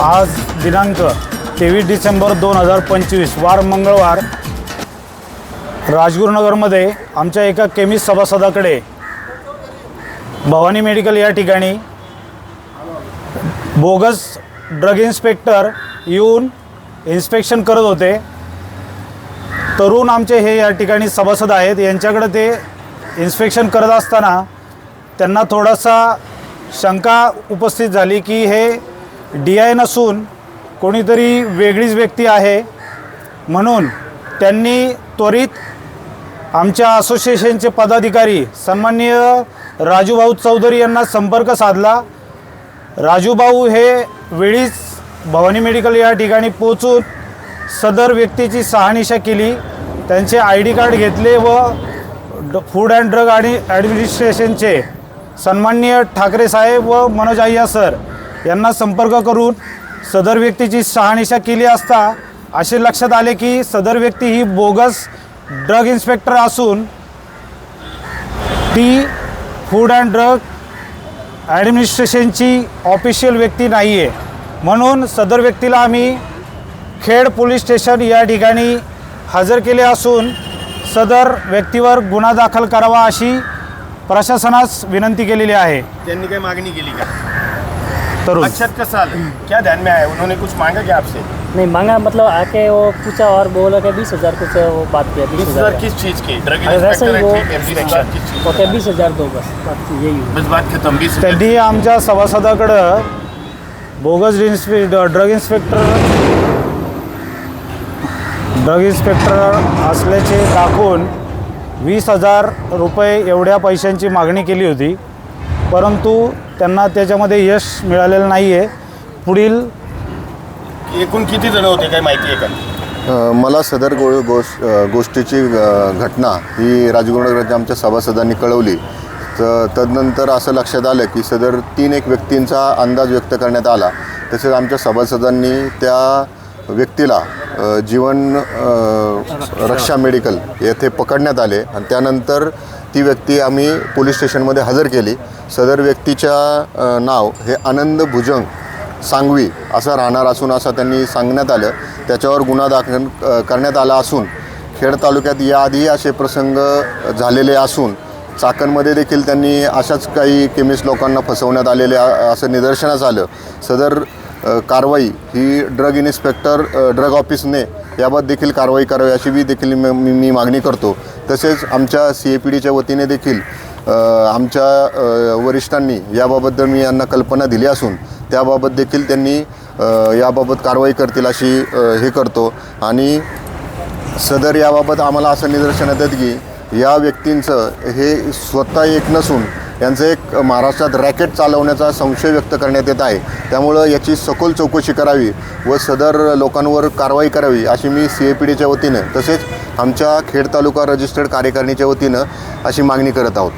आज दिनांक तेवीस डिसेंबर दोन हजार पंचवीस वार मंगळवार. राजगुरुनगरमध्ये आमच्या एका केमिस्ट सभासदाकडे भवानी मेडिकल या ठिकाणी बोगस ड्रग इन्स्पेक्टर येऊन इन्स्पेक्शन करत होते. तरुण आमचे हे या ठिकाणी सभासद आहेत. यांच्याकडे ते इन्स्पेक्शन करत असताना त्यांना थोडासा शंका उपस्थित झाली की हे डी आय नसून कोणीतरी वेगळीच व्यक्ती आहे. म्हणून त्यांनी त्वरित आमच्या असोसिएशनचे पदाधिकारी सन्माननीय राजूभाऊ चौधरी यांना संपर्क साधला. राजूभाऊ हे वेळीच भवानी मेडिकल या ठिकाणी पोचून सदर व्यक्तीची सहानिशा केली. त्यांचे आय डी कार्ड घेतले व ड फूड अँड ड्रग आणि ॲडमिनिस्ट्रेशनचे सन्माननीय ठाकरे साहेब व मनोज अय्या सर यांना संपर्क करून सदर व्यक्तीची शहानिशा केली असता असे लक्षात आले की सदर व्यक्ती ही बोगस ड्रग इन्स्पेक्टर असून ती फूड अँड ड्रग ॲडमिनिस्ट्रेशनची ऑफिशियल व्यक्ती नाही आहे म्हणून सदर व्यक्तीला आम्ही खेड पोलीस स्टेशन या ठिकाणी हजर केले असून सदर व्यक्तीवर गुन्हा दाखल करावा अशी प्रशासनास विनंती केलेली आहे. त्यांनी काही मागणी केली का? तरुण अक्षत का साल। क्या ध्यान में आया? उन्होंने कुछ मांगा क्या आपसे? नहीं मांगा मतलब आके वो पूछा और बोला कि बीस हजार कुछ वो बात किया बीस बीस हजार हजार किस चीज की? ड्रग अरे वैसे इंस्पेक्टर ही वो ओके बीस हजार दो बस बात यही हुई। बस बात खत्म बीस हजार। त्यांनी आमच्या सभासदाकडं बोगस इन्स्पे ड्रग इन्स्पेक्टर ड्रग इन्स्पेक्टर असल्याचे दाखवून वीस हजार रुपये एवढ्या पैशांची मागणी केली होती परंतु त्यांना त्याच्यामध्ये यश मिळालेलं नाही आहे पुढील एकूण किती जण होते काही माहिती आहे का? अ, मला सदर गो गोष अ, गोष्टीची अ, घटना ही राजगुरुनगरच्या आमच्या सभासदांनी कळवली. तर तदनंतर असं लक्षात आलं की सदर तीन एक व्यक्तींचा अंदाज व्यक्त करण्यात आला. तसेच आमच्या सभासदांनी त्या व्यक्तीला अ, जीवन अ, रक्षा मेडिकल येथे पकडण्यात आले. आणि त्यानंतर ती व्यक्ती आम्ही पोलीस स्टेशनमध्ये हजर केली. सदर व्यक्तीच्या नाव हे आनंद भुजंग सांगवी असं राहणार असून असं त्यांनी सांगण्यात आलं. त्याच्यावर गुन्हा दाखल करण्यात आला असून खेड तालुक्यात याआधी असे प्रसंग झालेले असून चाकणमध्ये देखील त्यांनी अशाच काही केमिस्ट लोकांना फसवण्यात आलेले असं निदर्शनास आलं. सदर कारवाई ही ड्रग इन्स्पेक्टर ड्रग ऑफिसने याबाबत देखील कारवाई करावी अशी बी देखील मी- मी मागणी करतो. तसेच आमच्या सी ए पी डीच्या वतीने देखील आमच्या वरिष्ठांनी याबाबत मी यांना कल्पना दिली असून त्याबाबत देखील त्यांनी याबाबत कारवाई करतील अशी हे करतो. आणि सदर याबाबत आम्हाला असं निदर्शनात येत की या व्यक्तींचं हे स्वतः एक नसून यांचं एक महाराष्ट्रात रॅकेट चालवण्याचा संशय व्यक्त करण्यात येत आहे. त्यामुळं याची सखोल चौकशी करावी व सदर लोकांवर कारवाई करावी अशी मी सी ए पी डीच्या वतीनं तसेच आमच्या खेड तालुका रजिस्टर्ड कार्यकारिणीच्या वतीनं अशी मागणी करत आहोत.